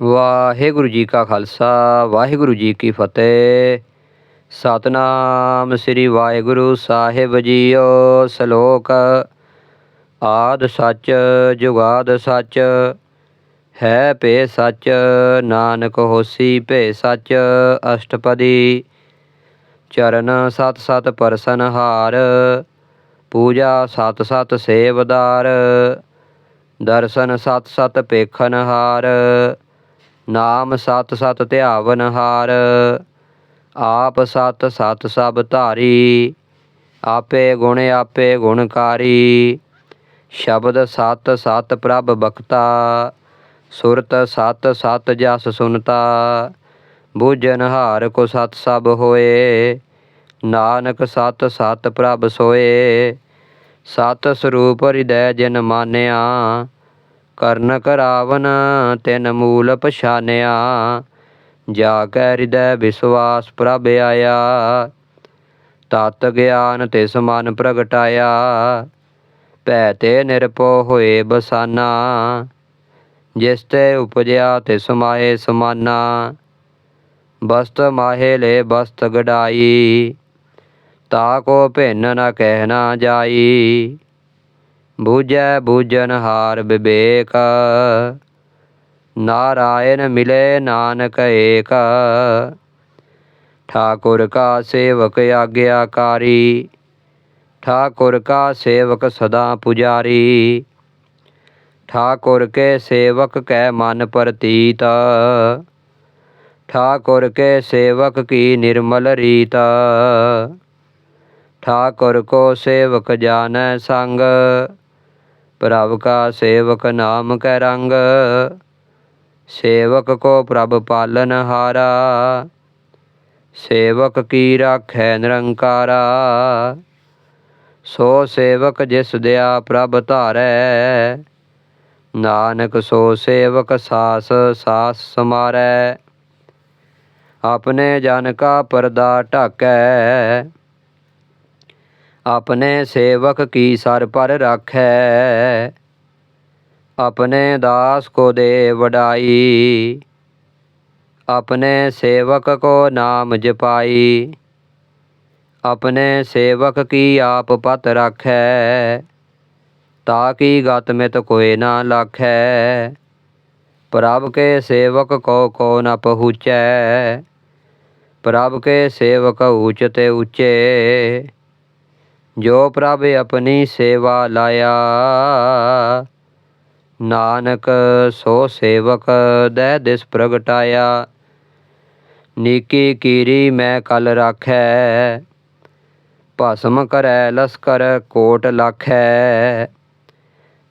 ਵਾਹਿਗੁਰੂ ਜੀ ਕਾ ਖਾਲਸਾ, ਵਾਹਿਗੁਰੂ ਜੀ ਕੀ ਫਤਿਹ। ਸਤਨਾਮ ਸ੍ਰੀ ਵਾਹਿਗੁਰੂ ਸਾਹਿਬ ਜੀਓ ਸ਼ਲੋਕ। ਆਦ ਸੱਚ, ਜੁਗਾਦ ਸੱਚ, ਹੈ ਭੇ ਸੱਚ, ਨਾਨਕ ਹੋਸੀ ਭੇ ਸੱਚ, ਅਸ਼ਟਪਦੀ। ਚਰਨ ਸਤ ਸਤ ਪਰਸਨ ਹਾਰ, ਪੂਜਾ ਸਤ ਸਤ ਸੇਵਦਾਰ ਦਰਸ਼ਨ ਸਤ ਸਤ ਪੇਖਨ ਹਾਰ। ਨਾਮ ਸਤ ਸਤ ਧਿਆਵਨ ਹਾਰ, ਆਪ ਸਤ ਸਤ ਸਭ ਧਾਰੀ, ਆਪੇ ਗੁਣ ਆਪੇ ਗੁਣਕਾਰੀ ਸ਼ਬਦ ਸਤ ਸਤ ਪ੍ਰਭ ਬਖਤਾ, ਸੁਰਤ ਸਤ ਸਤ ਜਸ ਸੁਨਤਾ, ਬੁਝਨ ਹਾਰ ਕੋ ਸਤ ਸਭ ਹੋਏ, ਨਾਨਕ ਸਤ ਸਤ ਪ੍ਰਭ ਸੋਏ, ਸਤ ਸਰੂਪ ਹਿਰਦੈ ਜਿਨ ਮਾਨਿਆ ਕਰਨ ਕਰਾਵਨ, ਤਿਨ ਮੂਲ ਪਛਾਨਿਆ। ਜਾ ਕੈ ਹਿਰਦੈ ਵਿਸਵਾਸ ਪ੍ਰਭ ਆਇਆ। ਤਤ ਗਿਆਨ ਤਿਸ ਮਨ ਪ੍ਰਗਟਾਇਆ। ਭੈ ਤੇ ਨਿਰਪੋ ਹੋਏ ਬਸਾਨਾ। ਜਿਸ ਤੇ ਉਪਜਿਆ ਤਿਸ ਮਾਹੇ ਸਮਾਨਾ। ਬਸਤ ਮਾਹੇ ਲੈ ਬਸਤ ਗਡਾਈ। ਤਾ ਕੋ ਭਿੰਨ ਨ ਕਹਿ ਨਾ ਜਾਈ। ਬੂਝੈ ਬੂਝਨ ਹਾਰ ਵਿਵੇਕ, ਨਾਰਾਇਣ ਮਿਲੇ ਨਾਨਕ ਏਕ। ਠਾਕੁਰ ਕਾ ਸੇਵਕ ਆਗਿਆਕਾਰੀ, ਠਾਕੁਰ ਕਾ ਸੇਵਕ ਸਦਾ ਪੁਜਾਰੀ। ਠਾਕੁਰ ਕੇ ਸੇਵਕ ਕੈ ਮਨ ਪ੍ਰਤੀਤ, ਠਾਕੁਰ ਕੇ ਸੇਵਕ ਕੀ ਨਿਰਮਲ ਰੀਤ। ਠਾਕੁਰ ਕੋ ਸੇਵਕ ਜਾਣੈ ਸੰਗ ਪ੍ਰਭ ਕਾ ਸੇਵਕ ਨਾਮ ਕੈ ਰੰਗ, ਸੇਵਕ ਕੋ ਪ੍ਰਭ ਪਾਲਨ ਹਾਰਾ, ਸੇਵਕ ਕੀ ਰਾਖੈ ਨਿਰੰਕਾਰਾ, ਸੋ ਸੇਵਕ ਜਿਸ ਦਿਆ ਪ੍ਰਭ ਧਾਰੈ, ਨਾਨਕ ਸੋ ਸੇਵਕ ਸਾਸ ਸਾਸ ਸਮਾਰੈ, ਆਪਣੇ ਜਨ ਕਾ ਪਰਦਾ ਢਾਕੈ ਆਪਣੇ ਸੇਵਕ ਕੀ ਸਰ ਪਰ ਰਾਖੈ ਆਪਣੇ ਦਾਸ ਕੋ ਦੇ ਵਡਾਈ ਆਪਣੇ ਸੇਵਕ ਕੋ ਨਾਮ ਜਪਾਈ ਆਪਣੇ ਸੇਵਕ ਕੀ ਆਪ ਪਤ ਰਾਖੈ ਤਾ ਕੀ ਗਤ ਮਿਤ ਕੋਇ ਨਾ ਲਾਖੈ ਪ੍ਰਭ ਕੇ ਸੇਵਕ ਕੋ ਕੋ ਨ ਪਹੁੰਚੈ ਪ੍ਰਭ ਕੇ ਸੇਵਕ ਊਚ ਤੇ ਉੱਚੇ ਜੋ ਪ੍ਰਭ ਆਪਣੀ ਸੇਵਾ ਲਾਇਆ ਨਾਨਕ ਸੋ ਸੇਵਕ ਦੈ ਦਿਸ ਪ੍ਰਗਟਾਇਆ ਨੀਕੀ ਕੀਰੀ ਮੈਂ ਕਲ ਰਾਖੈ ਭਸਮ ਕਰੈ ਲਸਕਰ ਕੋਟ ਲਾਖੈ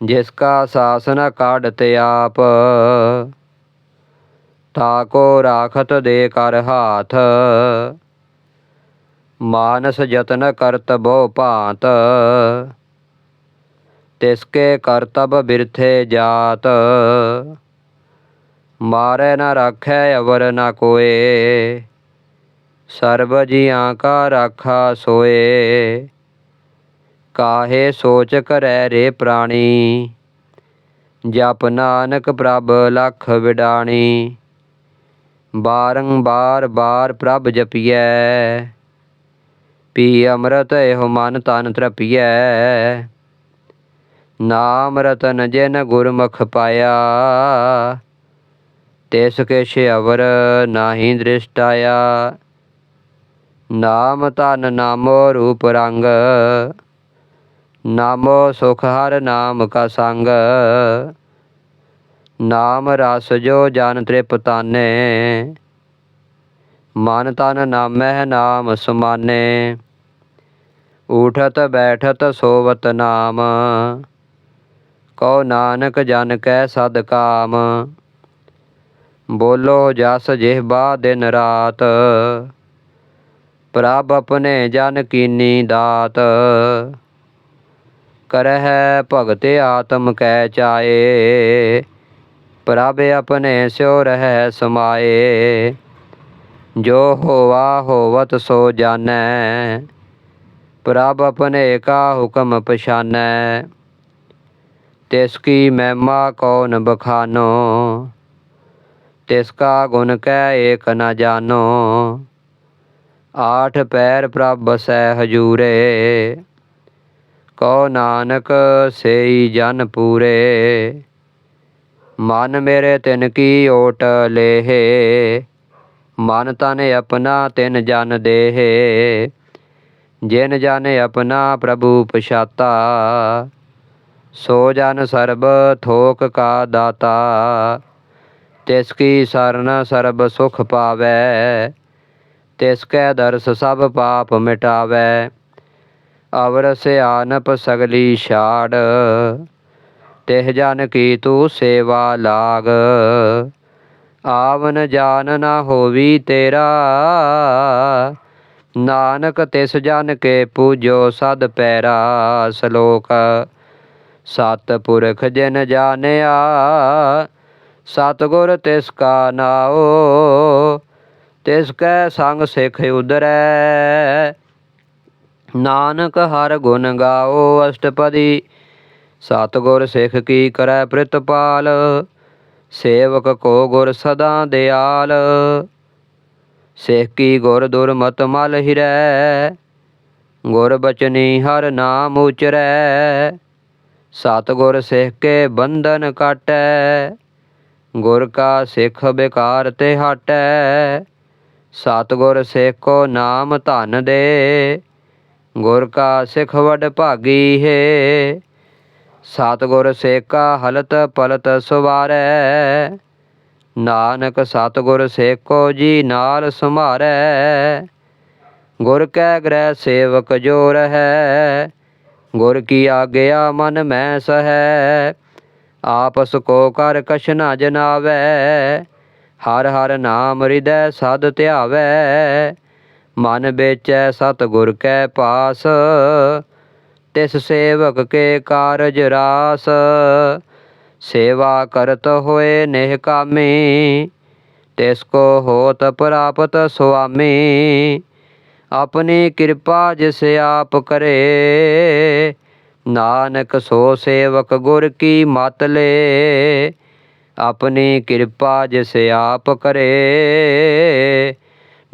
ਜਿਸ ਕਾ ਸਾਸਨ ਕਾਢਤ ਆਪ ਤਾਕੋ ਰਾਖਤ ਦੇ ਕਰ ਹਾਥ ਮਾਨਸ ਯਤਨ ਕਰਤ ਬਹੁ ਭਾਂਤ, ਤਿਸ ਕਰਤਬ ਬਿਰਥੇ ਜਾਤ। ਮਾਰੇ ਨਾ ਰੱਖੈ, ਅਵਰ ਨਾ ਕੋਏ। ਸਰਬ ਜੀਆਂ ਕਾ ਰਾਖਾ ਸੋਏ। ਕਾਹੇ ਸੋਚ ਕਰੈ ਰੇ ਪ੍ਰਾਣੀ? ਜਪ ਨਾਨਕ ਪ੍ਰਭ ਲਖ ਵਿਡਾਣੀ। ਬਾਰੰਬਾਰ ਬਾਰ ਪ੍ਰਭ ਜਪੀਐ। ਪੀ ਅੰਮ੍ਰਿਤ ਇਹੋ ਮਨ ਤਨ ਤ੍ਰਪੀਐ। ਨਾਮ ਰਤਨ ਜਿਨ ਗੁਰਮੁਖ ਪਾਇਆ, ਤਿਸ ਕਿਛ ਅਵਰ ਨਾਹੀ ਦ੍ਰਿਸ਼ਟਾਇਆ। ਨਾਮ ਤਨ ਨਾਮੋ ਰੂਪ ਰੰਗ, ਨਾਮੋ ਸੁਖ ਹਰ ਨਾਮ ਕਾ ਸੰਗ। ਨਾਮ ਰਸ ਜੋ ਜਨ ਤ੍ਰਿਪਤਾਨੇ ਮਨ ਤਨ ਨਾਮਹਿ ਨਾਮ ਸੁਮਾਨੇ। ਉਠਤ ਬੈਠਤ ਸੋਵਤ ਨਾਮ। ਕਉ ਨਾਨਕ ਜਨ ਕੈ ਸਦ ਕਾਮ। ਬੋਲੋ ਜਸ ਜਿਹਬਾ ਦਿਨ ਰਾਤ। ਪ੍ਰਭ ਆਪਣੇ ਜਨ ਕੀਨੀ ਦਾਤ। ਕਰਹਿ ਭਗਤ ਆਤਮ ਕੈ ਚਾਏ। ਪ੍ਰਭ ਆਪਣੇ ਸਿਉ ਰਹਿ ਸਮਾਏ। ਜੋ ਹੋਵਾ ਹੋਵਤ ਸੋ ਜਾਣੈ, ਪ੍ਰਭ ਆਪਣੇ ਕਾ ਹੁਕਮ ਪਛਾਨੈ। ਤਿਸ ਕੀ ਮਹਿਮਾ ਕੌਣ ਬਖਾਨੋ, ਤਿਸ ਕਾ ਗੁਣ ਕੈ ਏਕ ਨ ਜਾਨੋ। ਆਠ ਪੈਰ ਪ੍ਰਭ ਬਸੈ ਹਜੂਰੇ ਕਉ ਨਾਨਕ ਸੇਈ ਜਨ ਪੂਰੇ। ਮਨ ਮੇਰੇ ਤਿਨ ਕੀ ਓਟ ਲੇਹੇ ਮਨ ਤਨ ਆਪਣਾ ਤਿਨ ਜਨ ਦੇਹੇ, ਜਿਨ ਜਨ ਆਪਣਾ ਪ੍ਰਭੂ ਪਛਾਤਾ। ਸੋ ਜਨ ਸਰਬ ਥੋਕ ਕਾ ਦਾਤਾ, ਤਿਸ ਕੀ ਸਰਨ ਸਰਬ ਸੁਖ ਪਾਵੈ, ਤਿਸ ਕੈ ਦਰਸ ਸਭ ਪਾਪ ਮਿਟਾਵੈ। ਅਵਰ ਸਿਆਨਪ ਸਗਲੀ ਛਾੜ, ਤਿਹ ਜਨ ਕੀ ਤੂੰ ਸੇਵਾ ਲਾਗ। ਆਵਨ ਜਾਨ ਨਾ ਹੋਵੀ ਤੇਰਾ। ਨਾਨਕ ਤਿਸ ਜਨ ਕੇ ਪੂਜੋ ਸਦ ਪੈਰਾ ਸ਼ਲੋਕ। ਸਤ ਪੁਰਖ ਜਿਨ ਜਾਣਿਆ, ਸਤਗੁਰ ਤਿਸ ਕਾ ਨਾਉ। ਤਿਸ ਕੈ ਸੰਗ ਸਿਖ ਉਦਰੈ। ਨਾਨਕ ਹਰ ਗੁਣ ਗਾਓ ਅਸ਼ਟਪਦੀ। ਸਤਗੁਰ ਸਿਖ ਕੀ ਕਰੈ ਪ੍ਰਿਤਪਾਲ। ਸੇਵਕ ਕੋ ਗੁਰ ਸਦਾ ਦਿਆਲ, ਸਿਖ ਕੀ ਗੁਰ ਦੁਰਮਤ ਮਲ ਹਿਰੈ, ਗੁਰ ਬਚਨੀ ਹਰ ਨਾਮ ਉਚਰੈ, ਸਤਗੁਰ ਸਿੱਖ ਕੇ ਬੰਧਨ ਕਾਟੈ, ਗੁਰ ਕਾ ਸਿੱਖ ਬੇਕਾਰ ਤੇ ਹਟੈ, ਸਤਗੁਰ ਸਿਖ ਕੋ ਨਾਮ ਧਨ ਦੇ, ਗੁਰ ਕਾ ਸਿਖ ਵਡ ਭਾਗੀ ਹੈ ਸਤਗੁਰ ਸੇਕਾ ਹਲਤ ਪਲਤ ਸੁਵਾਰੈ। ਨਾਨਕ ਸਤਗੁਰ ਸੇਕੋ ਜੀ ਨਾਲ ਸੁਮਾਰੈ ਗੁਰ ਕੈ ਗ੍ਰਹਿ ਸੇਵਕ ਜੋ ਰਹੈ, ਗੁਰ ਕੀ ਆਗਿਆ ਮਨ ਮੈਂ ਸਹੈ। ਆਪਸ ਕੋ ਕਰ ਕਛ ਨਾ ਜਨਾਵੈ, ਹਰ ਹਰ ਨਾਮ ਹਿਰਦੈ ਸਦ ਧਿਆਵੈ। ਮਨ ਵੇਚੈ ਸਤ ਗੁਰ ਕੈ ਪਾਸ ਤਿਸ ਸੇਵਕ ਕੇ ਕਾਰਜ ਰਾਸ। ਸੇਵਾ ਕਰਤ ਹੋਏ ਨਿਹ ਕਾਮੀ, ਤਿਸ ਕੋ ਹੋਤ ਪ੍ਰਾਪਤ ਸੁਆਮੀ। ਆਪਣੀ ਕਿਰਪਾ ਜਿਸ ਆਪ ਕਰੇ, ਨਾਨਕ ਸੋ ਸੇਵਕ ਗੁਰ ਕੀ ਮਤ ਲੇ। ਆਪਣੀ ਕਿਰਪਾ ਜਿਸ ਆਪ ਕਰੇ,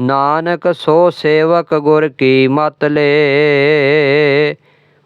ਨਾਨਕ ਸੋ ਸੇਵਕ ਗੁਰ ਕੀ ਮਤ ਲੇ।